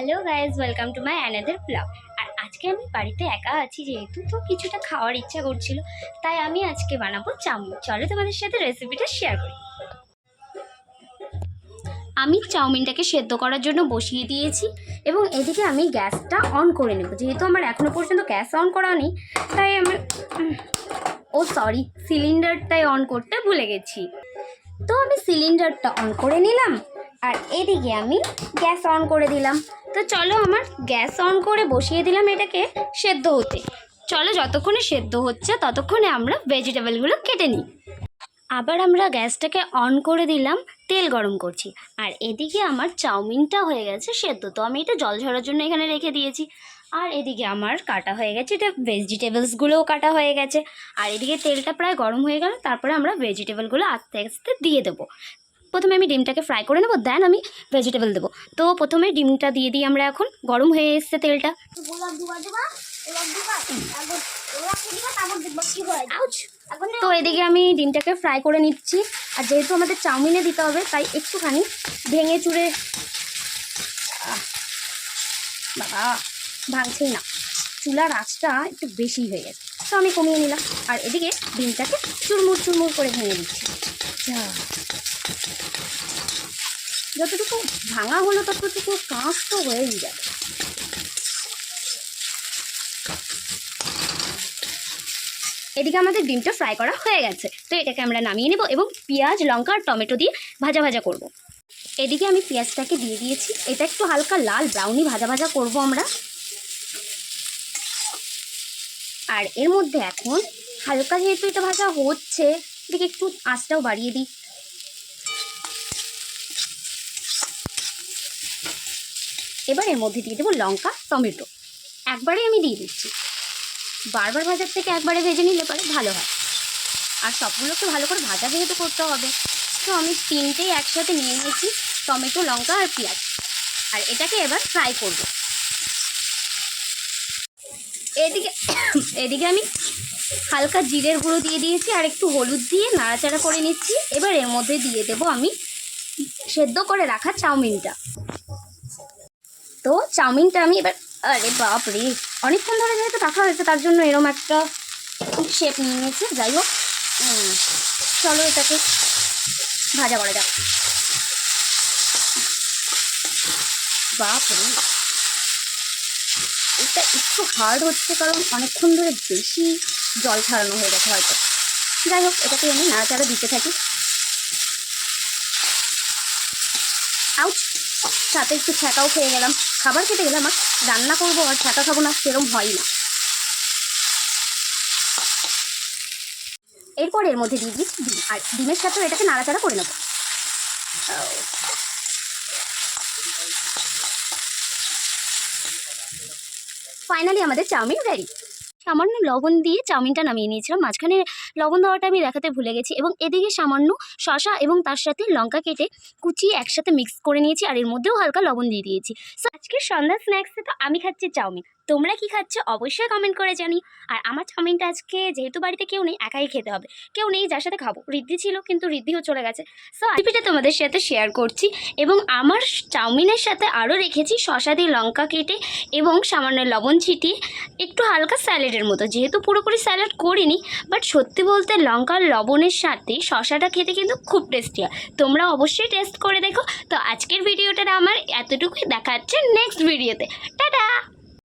Hello guys welcome to my another blog আর আজকে আমি বাড়িতে একা আছি যেহেতু, তো কিছুটা খাওয়ার ইচ্ছা করছিল, তাই আমি আজকে বানাবো চাউমিন। চলো তোমাদের সাথে রেসিপিটা শেয়ার করি। আমি চাউমিনটাকে সেদ্ধ করার জন্য বসিয়ে দিয়েছি এবং এদিকে আমি গ্যাসটা অন করে নেব। যেহেতু আমার এখনও পর্যন্ত গ্যাস অন করা নেই, তাই আমি ও সরি সিলিন্ডারটাই অন করতে ভুলে গেছি। তো আমি সিলিন্ডারটা অন করে নিলাম, আর এদিকে আমি গ্যাস অন করে দিলাম। তো চলো আমার গ্যাস অন করে বসিয়ে দিলাম এটাকে সেদ্ধ হতে। চলো যতক্ষণে সেদ্ধ হচ্ছে ততক্ষণে আমরা ভেজিটেবলগুলো কেটে নিই। আবার আমরা গ্যাসটাকে অন করে দিলাম, তেল গরম করছি। আর এদিকে আমার চাউমিনটা হয়ে গেছে সেদ্ধ। তো আমি এটা জল ঝরার জন্য এখানে রেখে দিয়েছি। আর এদিকে আমার কাটা হয়ে গেছে, এটা ভেজিটেবলসগুলোও কাটা হয়ে গেছে। আর এদিকে তেলটা প্রায় গরম হয়ে গেল, তারপরে আমরা ভেজিটেবলগুলো আস্তে আস্তে দিয়ে দেবো। প্রথমে আমি ডিমটাকে ফ্রাই করে নেব দেন আমি ভেজিটেবল দেবো। তো প্রথমে ডিমটা দিয়ে দিই আমরা এখন গরম হয়ে এসছে তেলটা। তো এদিকে আমি ডিমটাকে ফ্রাই করে নিচ্ছি আর যেহেতু আমাদের চাউমিনে দিতে হবে তাই একটুখানি ভেঙে চুড়ে বাবা ভাঙছেই না। চুলার আঁচটা একটু বেশি হয়ে গেছে তো আমি কমিয়ে নিলাম। আর এদিকে ডিমটাকে চুরমুর চুরমুর করে ভেঙে দিচ্ছি। যা। যতটুকু ভাঙা হলো ততটুকু কাঁচ তো হয়েই যাবে এদিকে আমাদের ডিমটা ফ্রাই করা হয়ে গেছে। তো এটাকে আমরা নামিয়ে নেব এবং পেঁয়াজ, লঙ্কা আর টমেটো দিয়ে ভাজা ভাজা করব। এদিকে আমি পেঁয়াজটাকে দিয়ে দিয়েছি। এটা একটু হালকা লাল ব্রাউনি ভাজা ভাজা করব আমরা। আর এর মধ্যে এখন হালকা যেহেতু এটা ভাজা হচ্ছে, এদিকে একটু আঁচটাও বাড়িয়ে দিই। এবার এর মধ্যে দিয়ে দেবো লঙ্কা, টমেটো। একবারে আমি দিয়ে দিচ্ছি। বারবার ভাজার থেকে একবারে ভেজে নিলে পরে ভালো হয়। আর সবগুলোকে ভালো করে ভাজা যেহেতু করতে হবে, তো আমি তিনটেই একসাথে নিয়ে নিয়েছি, টমেটো, লঙ্কা আর পেঁয়াজ। আর এটাকে এবার ফ্রাই করব। এদিকে এদিকে আমি হালকা জিরের গুঁড়ো দিয়ে দিয়েছি, আর একটু হলুদ দিয়ে নাড়াচাড়া করে নিচ্ছি। এবার এর মধ্যে দিয়ে দেবো আমি সেদ্ধ করে রাখা চাউমিনটা। তো চাউমিনটা আমি এবার, আরে বাপ রে অনেকক্ষণ ধরে যেহেতু রাখা হয়েছে, তার জন্য এরম একটা শেপ নিয়ে নিয়েছে। যাই হোক চলো এটাকে ভাজা করা যাক। বাপ রে এটা একটু হার্ড হচ্ছে কারণ অনেকক্ষণ ধরে বেশি জল ছাড়ানো হয়ে গেছে হয়তো। যাই হোক, এটাকে আমি নাড়াচাড়া দিতে থাকি। আউচ সাথে একটু ছ্যাঁকাও খেয়ে গেলাম খাবার খেতে গেলাম আর রান্না করব আর ছ্যাঁকা খাব না, সেরম হয় না। এরপর এর মধ্যে দিয়ে দিই ডিম, আর ডিমের সাথেও এটাকে নাড়াচাড়া করে নেব। ফাইনালি আমাদের চাউমিন রেডি সামান্য লবণ দিয়ে চাউমিনটা নামিয়ে নিয়েছিলাম। মাঝখানে লবণ দেওয়াটা আমি দেখাতে ভুলে গেছি এবং এদিকে সামান্য শশা এবং তার সাথে লঙ্কা কেটে কুচিয়ে একসাথে মিক্স করে নিয়েছি আর এর মধ্যেও হালকা লবণ দিয়ে দিয়েছি। সো আজকের সন্ধ্যা স্ন্যাক্সে তো আমি খাচ্ছি চাউমিন। তোমরা কি খাচ্ছ? অবশ্যই কমেন্ট করে জানি আর আমার চাউমিনটা আজকে যেহেতু বাড়িতে কেউ নেই, একাই খেতে হবে। কেউ নেই, যার সাথে খাব। রিদ্ধি ছিল, কিন্তু রিদ্ধিও চলে গেছে। সো রেসিপিটা তোমাদের সাথে শেয়ার করছি এবং আমার চাউমিনের সাথে আরও রেখেছি শশা দিয়ে লঙ্কা কেটে এবং সামান্য লবণ ছিটিয়ে একটু হালকা স্যালাডের মতো। যেহেতু পুরোপুরি স্যালাড করিনি বাট সত্যি বলতে লঙ্কার লবণের সাথে শশাটা খেতে কিন্তু খুব টেস্টি হয়। তোমরা অবশ্যই টেস্ট করে দেখো। তো আজকের ভিডিওটা আমার এতটুকুই। দেখাচ্ছে নেক্সট ভিডিওতে টাটা!